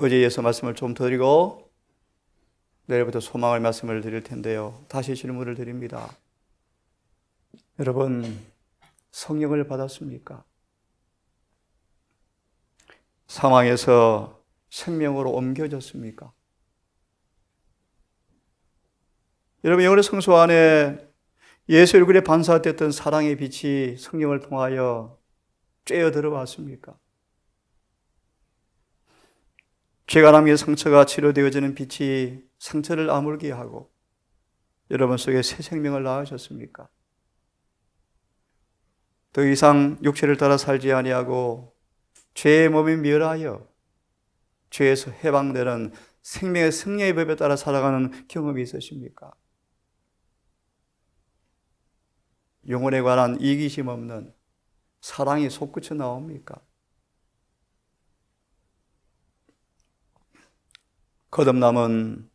어제 예수 말씀을 좀 드리고 내일부터 소망을 말씀을 드릴 텐데요. 다시 질문을 드립니다. 여러분 성령을 받았습니까? 상황에서 생명으로 옮겨졌습니까? 여러분 영혼의 성소 안에 예수 얼굴에 반사됐던 사랑의 빛이 성령을 통하여 쬐어 들어왔습니까? 죄가 남긴 상처가 치료되어지는 빛이 상처를 아물게 하고 여러분 속에 새 생명을 낳으셨습니까? 더 이상 육체를 따라 살지 아니하고 죄의 몸이 멸하여 죄에서 해방되는 생명의 승리의 법에 따라 살아가는 경험이 있으십니까? 영혼에 관한 이기심 없는 사랑이 솟구쳐 나옵니까? 거듭남은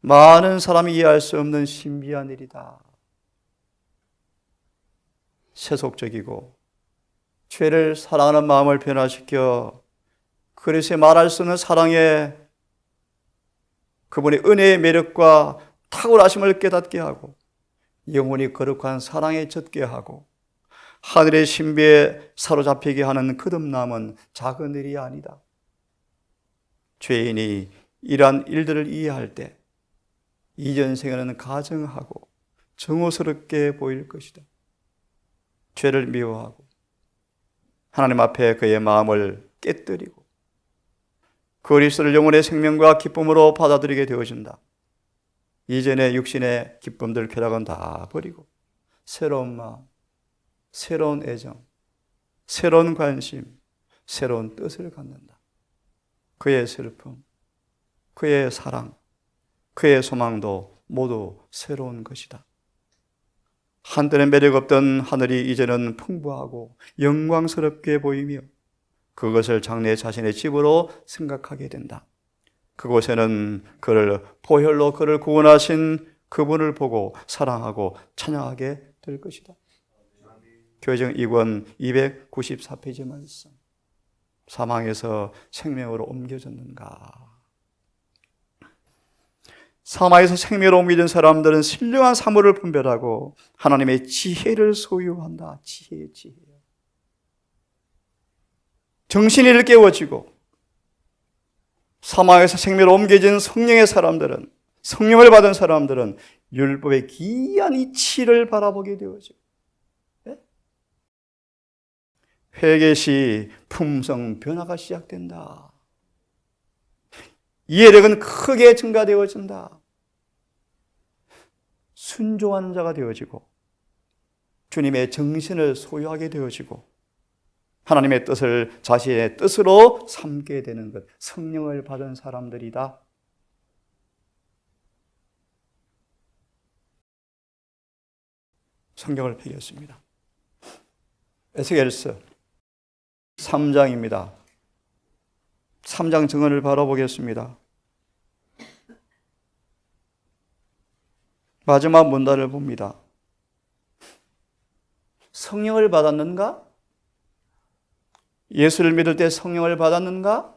많은 사람이 이해할 수 없는 신비한 일이다. 세속적이고 죄를 사랑하는 마음을 변화시켜 그리스의 말할 수 없는 사랑의 그분의 은혜의 매력과 탁월하심을 깨닫게 하고 영혼이 거룩한 사랑에 젖게 하고 하늘의 신비에 사로잡히게 하는 거듭남은 작은 일이 아니다. 죄인이 이러한 일들을 이해할 때 이전 생에는 가정하고 정오스럽게 보일 것이다. 죄를 미워하고 하나님 앞에 그의 마음을 깨뜨리고 그리스도를 영혼의 생명과 기쁨으로 받아들이게 되어진다. 이전의 육신의 기쁨들 쾌락은 다 버리고 새로운 마음, 새로운 애정, 새로운 관심, 새로운 뜻을 갖는다. 그의 슬픔, 그의 사랑, 그의 소망도 모두 새로운 것이다. 한때는 매력 없던 하늘이 이제는 풍부하고 영광스럽게 보이며 그것을 장래 자신의 집으로 생각하게 된다. 그곳에는 그를 보혈로 그를 구원하신 그분을 보고 사랑하고 찬양하게 될 것이다. 교정 2권 294페이지 말씀. 사망에서 생명으로 옮겨졌는가? 사망에서 생명으로 옮겨진 사람들은 신령한 사물을 분별하고 하나님의 지혜를 소유한다. 지혜, 지혜. 정신이 깨워지고 사망에서 생명으로 옮겨진 성령의 사람들은 성령을 받은 사람들은 율법의 기이한 이치를 바라보게 되어지고 예? 회개시 품성 변화가 시작된다. 이해력은 크게 증가되어진다. 순종하는 자가 되어지고 주님의 정신을 소유하게 되어지고 하나님의 뜻을 자신의 뜻으로 삼게 되는 것. 성령을 받은 사람들이다. 성경을 펴겠습니다. 에스겔서 3장입니다. 3장 증언을 바라보겠습니다. 마지막 문단을 봅니다. 성령을 받았는가? 예수를 믿을 때 성령을 받았는가?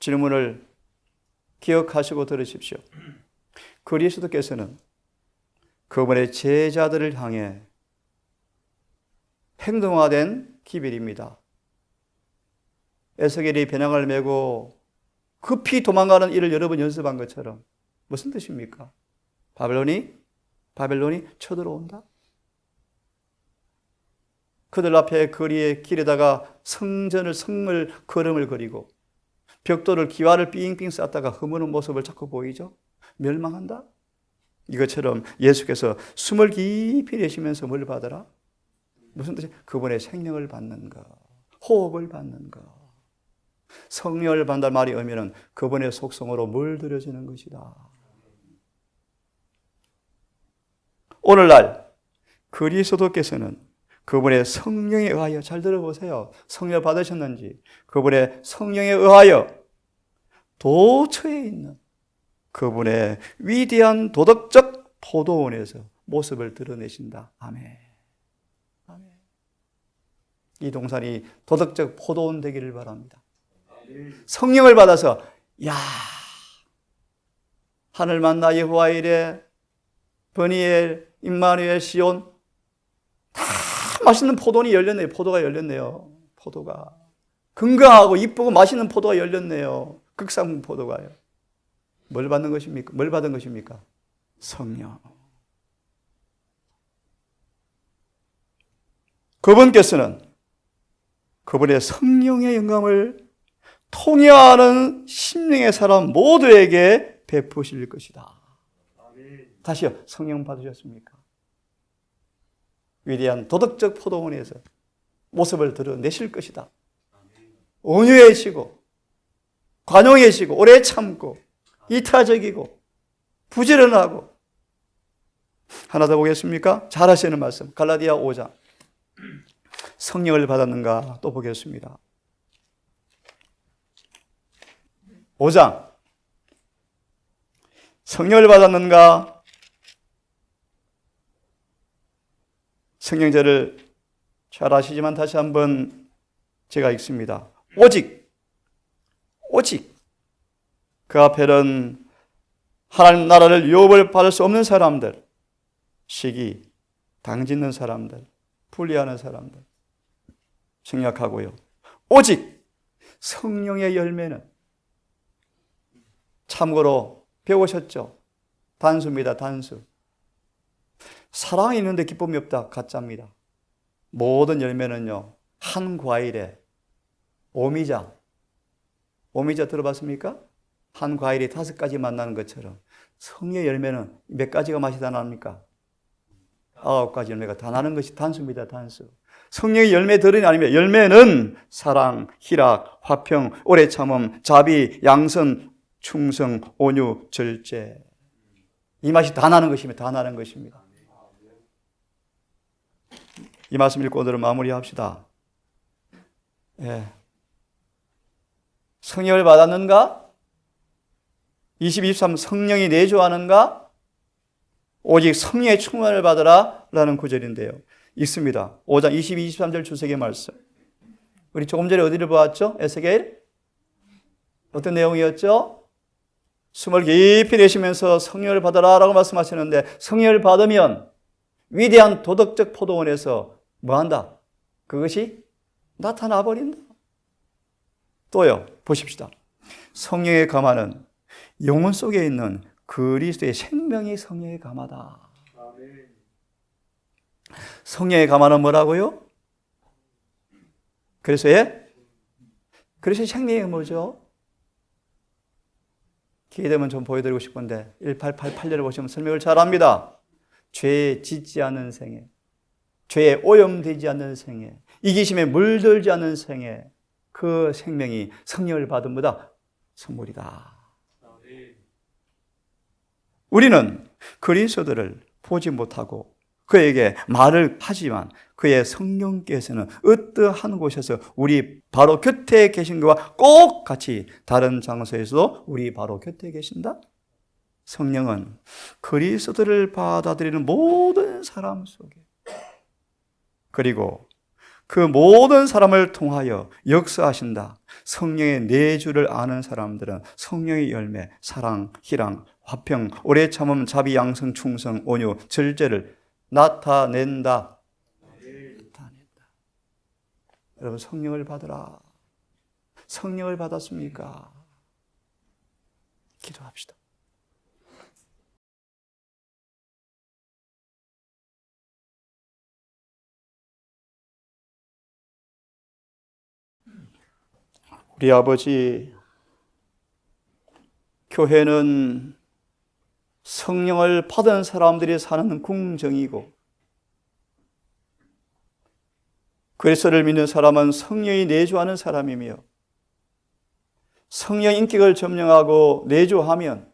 질문을 기억하시고 들으십시오. 그리스도께서는 그분의 제자들을 향해 행동화된 기별입니다. 에스겔이 배낭을 메고 급히 도망가는 일을 여러 번 연습한 것처럼 무슨 뜻입니까? 바벨론이 바벨론이 쳐들어온다. 그들 앞에 거리의 길에다가 성전을 성을 걸음을 거리고 벽돌을 기와를 삥삥 쌓다가 허무는 모습을 자꾸 보이죠. 멸망한다. 이것처럼 예수께서 숨을 깊이 내쉬면서 뭘 받아라? 무슨 뜻이? 그분의 생명을 받는 것, 호흡을 받는 것. 성령을 받는 말이 오면은 그분의 속성으로 물들여지는 것이다. 오늘날 그리스도께서는 그분의 성령에 의하여 잘 들어보세요. 성령 받으셨는지 그분의 성령에 의하여 도처에 있는 그분의 위대한 도덕적 포도원에서 모습을 드러내신다. 아멘. 이 동산이 도덕적 포도원 되기를 바랍니다. 성령을 받아서 야 하늘 만나 여호와 이레 버니엘 임마누엘 시온 다 맛있는 포도니 열렸네요. 포도가 열렸네요. 포도가 건강하고 이쁘고 맛있는 포도가 열렸네요. 극상 포도가요. 뭘 받는 것입니까? 뭘 받은 것입니까? 성령. 그분께서는 그분의 성령의 영감을 통해하는 심령의 사람 모두에게 베푸실 것이다. 다시요. 성령 받으셨습니까? 위대한 도덕적 포도원에서 모습을 드러내실 것이다. 온유해지고 관용해지고 오래 참고 이타적이고 부지런하고 하나 더 보겠습니까? 잘하시는 말씀 갈라디아 5장 성령을 받았는가 또 보겠습니다. 5장 성령을 받았는가 성령제를 잘 아시지만 다시 한번 제가 읽습니다. 오직 오직 그 앞에는 하나님 나라를 유업을 받을 수 없는 사람들, 시기, 당짓는 사람들, 불리하는 사람들 생략하고요. 오직 성령의 열매는 참고로 배우셨죠? 단수입니다, 단수. 사랑이 있는데 기쁨이 없다, 가짜입니다. 모든 열매는요, 한 과일에 오미자, 오미자 들어봤습니까? 한 과일이 다섯 가지 만나는 것처럼 성의 열매는 몇 가지가 맛이 다 납니까? 아홉 가지 열매가 다 나는 것이 단수입니다, 단수. 성령의 열매 들으니 아니면 열매는 사랑, 희락, 화평, 오래 참음, 자비, 양선, 충성, 온유, 절제. 이 맛이 다 나는 것입니다. 다 나는 것입니다. 이 말씀 읽고 오늘은 마무리합시다. 예. 성령을 받았는가? 22, 23 성령이 내주하는가? 오직 성령의 충만을 받으라 라는 구절인데요. 있습니다. 5장 22, 23절 주석의 말씀. 우리 조금 전에 어디를 보았죠? 에스겔? 어떤 내용이었죠? 숨을 깊이 내쉬면서 성령을 받아라 라고 말씀하시는데 성령을 받으면 위대한 도덕적 포도원에서 뭐 한다? 그것이 나타나 버린다. 또요, 보십시다. 성령의 감화는 영혼 속에 있는 그리스도의 생명이 성령의 감화다. 성령의 감화는 뭐라고요? 그래서 예? 그래서 생명이 뭐죠? 기회 되면 좀 보여드리고 싶은데 1888년을 보시면 설명을 잘 합니다. 죄에 짓지 않는 생애, 죄에 오염되지 않는 생애, 이기심에 물들지 않는 생애, 그 생명이 성령을 받은 보다 선물이다. 우리는 그리스도를 보지 못하고 그에게 말을 하지만 그의 성령께서는 어떠한 곳에서 우리 바로 곁에 계신 것과 꼭 같이 다른 장소에서도 우리 바로 곁에 계신다? 성령은 그리스도를 받아들이는 모든 사람 속에 그리고 그 모든 사람을 통하여 역사하신다. 성령의 내주를 아는 사람들은 성령의 열매, 사랑, 희랑, 화평, 오래 참음, 자비, 양성, 충성, 온유, 절제를 나타낸다. 나타낸다. 여러분 성령을 받으라. 성령을 받았습니까? 기도합시다. 우리 아버지, 교회는 성령을 받은 사람들이 사는 궁정이고, 그리스도를 믿는 사람은 성령이 내주하는 사람이며, 성령 인격을 점령하고 내주하면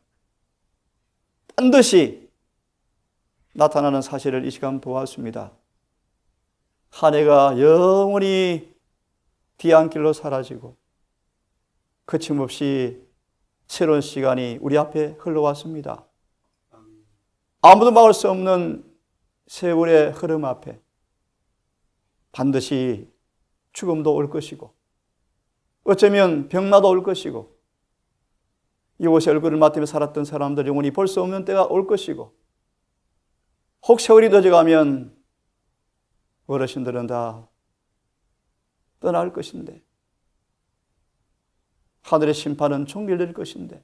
반드시 나타나는 사실을 이 시간 보았습니다. 한 해가 영원히 뒤안길로 사라지고, 거침없이 새로운 시간이 우리 앞에 흘러왔습니다. 아무도 막을 수 없는 세월의 흐름 앞에 반드시 죽음도 올 것이고 어쩌면 병마도 올 것이고 이곳에 얼굴을 맞대며 살았던 사람들 영원히 볼 수 없는 때가 올 것이고 혹 세월이 늦어가면 어르신들은 다 떠날 것인데 하늘의 심판은 종결될 것인데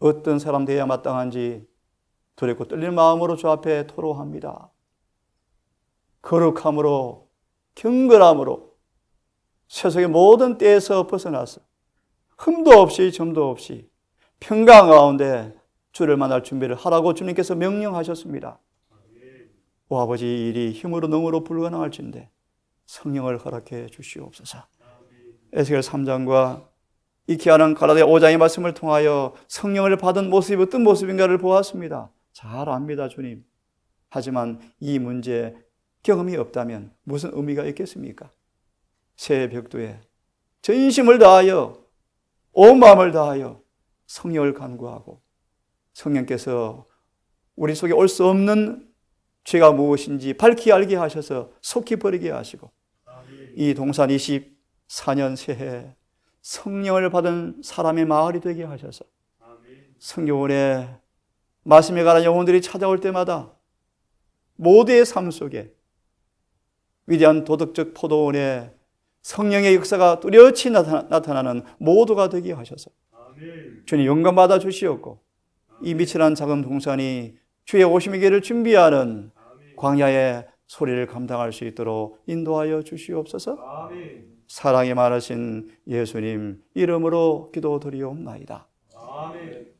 어떤 사람 되어야 마땅한지 두렵고 떨리는 마음으로 주 앞에 토로합니다. 거룩함으로 경건함으로 세상의 모든 때에서 벗어나서 흠도 없이 점도 없이 평강 가운데 주를 만날 준비를 하라고 주님께서 명령하셨습니다. 오 아버지 이 일이 힘으로 능으로 불가능할진데 성령을 허락해 주시옵소서. 에스겔 3장과 이 귀하는 가라데 5장의 말씀을 통하여 성령을 받은 모습이 어떤 모습인가를 보았습니다. 잘 압니다, 주님. 하지만 이 문제 경험이 없다면 무슨 의미가 있겠습니까? 새 벽도에 전심을 다하여 온 마음을 다하여 성령을 간구하고 성령께서 우리 속에 올 수 없는 죄가 무엇인지 밝히 알게 하셔서 속히 버리게 하시고 이 동산 24년 새해 성령을 받은 사람의 마을이 되게 하셔서 성경원에 말씀에 관한 영혼들이 찾아올 때마다 모두의 삶 속에 위대한 도덕적 포도원에 성령의 역사가 뚜렷이 나타나 는 모두가 되게 하셔서 주님 영감 받아 주시옵고 이 미천한 작은 동산이 주의 오심의 길을 준비하는 광야의 소리를 감당할 수 있도록 인도하여 주시옵소서. 사랑이 많으신 예수님 이름으로 기도드리옵나이다. 아멘.